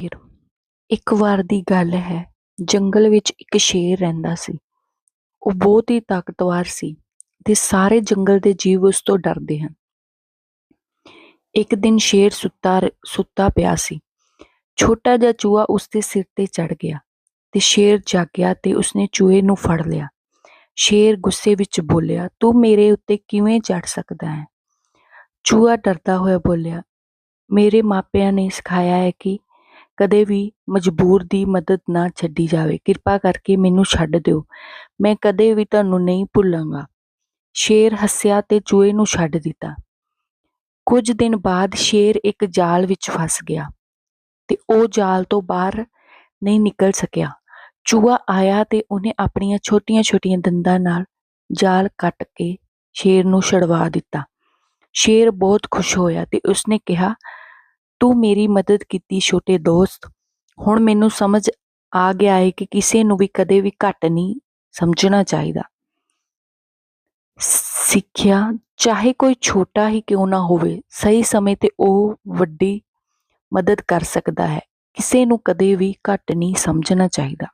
ਫਿਰ ਇੱਕ ਵਾਰ ਦੀ ਗੱਲ ਹੈ, ਜੰਗਲ ਵਿੱਚ ਇੱਕ ਸ਼ੇਰ ਰਹਿੰਦਾ ਸੀ। ਉਹ ਬਹੁਤ ਹੀ ਤਾਕਤਵਰ ਸੀ ਤੇ ਸਾਰੇ ਜੰਗਲ ਦੇ ਜੀਵ ਉਸ ਤੋਂ ਡਰਦੇ ਹਨ। ਇੱਕ ਦਿਨ ਸ਼ੇਰ ਸੁੱਤਾ ਸੁੱਤਾ ਪਿਆ ਸੀ। ਛੋਟਾ ਜਿਹਾ ਚੂਹਾ ਉਸ ਦੇ ਸਿਰ ਤੇ ਚੜ ਗਿਆ ਤੇ ਸ਼ੇਰ ਜਾਗਿਆ ਤੇ ਉਸਨੇ ਚੂਹੇ ਨੂੰ ਫੜ ਲਿਆ। ਸ਼ੇਰ ਗੁੱਸੇ ਵਿੱਚ ਬੋਲਿਆ, ਤੂੰ ਮੇਰੇ ਉੱਤੇ ਕਿਵੇਂ ਚੜ ਸਕਦਾ ਹੈ? ਚੂਹਾ ਡਰਦਾ ਹੋਇਆ ਬੋਲਿਆ, ਮੇਰੇ ਮਾਪਿਆਂ ਨੇ ਸਿਖਾਇਆ ਹੈ ਕਿ ਕਦੇ ਵੀ ਮਜਬੂਰ ਦੀ ਮਦਦ ਨਾ ਛੱਡੀ ਜਾਵੇ। ਕਿਰਪਾ ਕਰਕੇ ਮੈਨੂੰ ਛੱਡ ਦਿਓ। ਮੈਂ ਕਦੇ ਵੀ ਤੁਹਾਨੂੰ ਨਹੀਂ ਭੁੱਲਾਂਗਾ। ਸ਼ੇਰ ਹੱਸਿਆ ਤੇ ਚੂਹੇ ਨੂੰ ਛੱਡ ਦਿੱਤਾ। ਕੁਝ ਦਿਨ ਬਾਅਦ ਸ਼ੇਰ ਇੱਕ ਜਾਲ ਵਿੱਚ ਫਸ ਗਿਆ ਤੇ ਉਹ ਜਾਲ ਤੋਂ ਬਾਹਰ ਨਹੀਂ ਨਿਕਲ ਸਕਿਆ। ਚੂਹਾ ਆਇਆ ਤੇ ਉਹਨੇ ਆਪਣੀਆਂ ਛੋਟੀਆਂ-ਛੋਟੀਆਂ ਦੰਦਾਂ ਨਾਲ ਜਾਲ ਕੱਟ ਕੇ ਸ਼ੇਰ ਨੂੰ ਛਡਵਾ ਦਿੱਤਾ। ਸ਼ੇਰ ਬਹੁਤ ਖੁਸ਼ ਹੋਇਆ ਤੇ ਉਸਨੇ ਕਿਹਾ ਤੂੰ ਮੇਰੀ ਮਦਦ ਕੀਤੀ, ਛੋਟੇ ਦੋਸਤ। ਹੁਣ ਮੈਨੂੰ ਸਮਝ ਆ ਗਿਆ ਹੈ ਕਿ ਕਿਸੇ ਨੂੰ ਵੀ ਕਦੇ ਵੀ ਘੱਟ ਨਹੀਂ ਸਮਝਣਾ ਚਾਹੀਦਾ। ਸਿੱਖਿਆ ਚਾਹੇ ਕੋਈ ਛੋਟਾ ਹੀ ਕਿਉਂ ਨਾ ਹੋਵੇ, ਸਹੀ ਸਮੇਂ ਤੇ ਉਹ ਵੱਡੀ ਮਦਦ ਕਰ ਸਕਦਾ ਹੈ। ਕਿਸੇ ਨੂੰ ਕਦੇ ਵੀ ਘੱਟ ਨਹੀਂ ਸਮਝਣਾ ਚਾਹੀਦਾ।